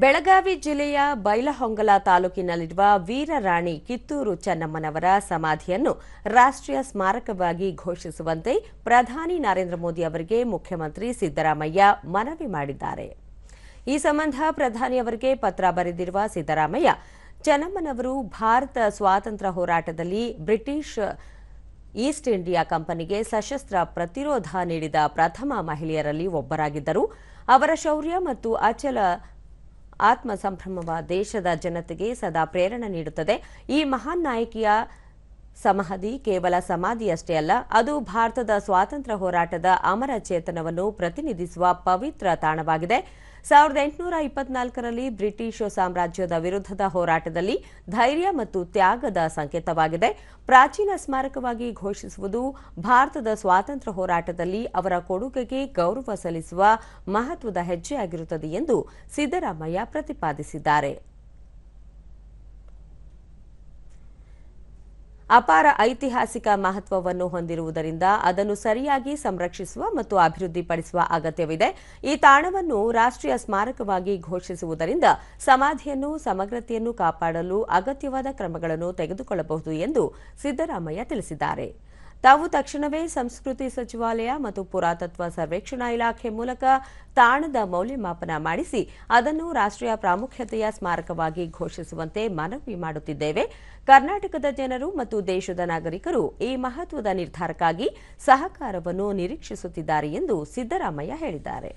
ಬೆಳಗಾವಿ ಜಿಲ್ಲೆಯ ಬೈಲಹೊಂಗಲ ತಾಲೂಕಿನಲ್ಲಿರುವ ವೀರರಾಣಿ ಕಿತ್ತೂರು ಚೆನ್ನಮ್ಮನವರ ಸಮಾಧಿಯನ್ನು ರಾಷ್ಟ್ರೀಯ ಸ್ಮಾರಕವಾಗಿ ಘೋಷಿಸುವಂತೆ ಪ್ರಧಾನಿ ನರೇಂದ್ರ ಮೋದಿ ಅವರಿಗೆ ಮುಖ್ಯಮಂತ್ರಿ ಸಿದ್ದರಾಮಯ್ಯ ಮನವಿ ಮಾಡಿದ್ದಾರೆ. ಈ ಸಂಬಂಧ ಪ್ರಧಾನಿಯವರಿಗೆ ಪತ್ರ ಬರೆದಿರುವ ಸಿದ್ದರಾಮಯ್ಯ, ಚೆನ್ನಮ್ಮನವರು ಭಾರತ ಸ್ವಾತಂತ್ರ್ಯ ಹೋರಾಟದಲ್ಲಿ ಬ್ರಿಟಿಷ್ ಈಸ್ಟ್ ಇಂಡಿಯಾ ಕಂಪನಿಗೆ ಸಶಸ್ತ್ರ ಪ್ರತಿರೋಧ ನೀಡಿದ ಪ್ರಥಮ ಮಹಿಳೆಯರಲ್ಲಿ ಒಬ್ಬರಾಗಿದ್ದರು. ಅವರ ಶೌರ್ಯ ಮತ್ತು ಅಚಲ ಆತ್ಮ ಸಂಭ್ರಮವ ದೇಶದ ಜನತೆಗೆ ಸದಾ ಪ್ರೇರಣೆ ನೀಡುತ್ತದೆ. ಈ ಮಹಾನ್ ನಾಯಕಿಯ ಸಮಾಧಿ ಕೇವಲ ಸಮಾಧಿಯಷ್ಟೇ ಅಲ್ಲ, ಅದು ಭಾರತದ ಸ್ವಾತಂತ್ರ್ಯ ಹೋರಾಟದ ಅಮರ ಚೇತನವನ್ನು ಪ್ರತಿನಿಧಿಸುವ ಪವಿತ್ರ ತಾಣವಾಗಿದೆ. ಸಾವಿರದ ಎಂಟುನೂರ ಇಪ್ಪತ್ನಾಲ್ಕರಲ್ಲಿ ಬ್ರಿಟಿಷ್ ಸಾಮ್ರಾಜ್ಯದ ವಿರುದ್ಧದ ಹೋರಾಟದಲ್ಲಿ ಧೈರ್ಯ ಮತ್ತು ತ್ಯಾಗದ ಸಂಕೇತವಾಗಿದೆ. ಪ್ರಾಚೀನ ಸ್ಮಾರಕವಾಗಿ ಘೋಷಿಸುವುದು ಭಾರತದ ಸ್ವಾತಂತ್ರ್ಯ ಹೋರಾಟದಲ್ಲಿ ಅವರ ಕೊಡುಗೆಗೆ ಗೌರವ ಸಲ್ಲಿಸುವ ಮಹತ್ವದ ಹೆಜ್ಜೆಯಾಗಿರುತ್ತದೆ ಎಂದು ಸಿದ್ದರಾಮಯ್ಯ ಪ್ರತಿಪಾದಿಸಿದ್ದಾರೆ. ಅಪಾರ ಐತಿಹಾಸಿಕ ಮಹತ್ವವನ್ನು ಹೊಂದಿರುವುದರಿಂದ ಅದನ್ನು ಸರಿಯಾಗಿ ಸಂರಕ್ಷಿಸುವ ಮತ್ತು ಅಭಿವೃದ್ಧಿಪಡಿಸುವ ಅಗತ್ಯವಿದೆ. ಈ ತಾಣವನ್ನು ರಾಷ್ಟ್ರೀಯ ಸ್ಮಾರಕವಾಗಿ ಘೋಷಿಸುವುದರಿಂದ ಸಮಾಧಿಯನ್ನು, ಸಮಗ್ರತೆಯನ್ನು ಕಾಪಾಡಲು ಅಗತ್ಯವಾದ ಕ್ರಮಗಳನ್ನು ತೆಗೆದುಕೊಳ್ಳಬಹುದು ಎಂದು ಸಿದ್ದರಾಮಯ್ಯ ತಿಳಿಸಿದ್ದಾರೆ. ತಾವು ತಕ್ಷಣವೇ ಸಂಸ್ಕೃತಿ ಸಚಿವಾಲಯ ಮತ್ತು ಪುರಾತತ್ವ ಸರ್ವೇಕ್ಷಣಾ ಇಲಾಖೆ ಮೂಲಕ ತಾಣದ ಮೌಲ್ಯಮಾಪನ ಮಾಡಿಸಿ ಅದನ್ನು ರಾಷ್ಟ್ರೀಯ ಪ್ರಾಮುಖ್ಯತೆಯ ಸ್ಮಾರಕವಾಗಿ ಘೋಷಿಸುವಂತೆ ಮನವಿ ಮಾಡುತ್ತಿದ್ದೇವೆ. ಕರ್ನಾಟಕದ ಜನರು ಮತ್ತು ದೇಶದ ನಾಗರಿಕರು ಈ ಮಹತ್ವದ ನಿರ್ಧಾರಕ್ಕಾಗಿ ಸಹಕಾರವನ್ನು ನಿರೀಕ್ಷಿಸುತ್ತಿದ್ದಾರೆ ಎಂದು ಸಿದ್ದರಾಮಯ್ಯ ಹೇಳಿದ್ದಾರೆ.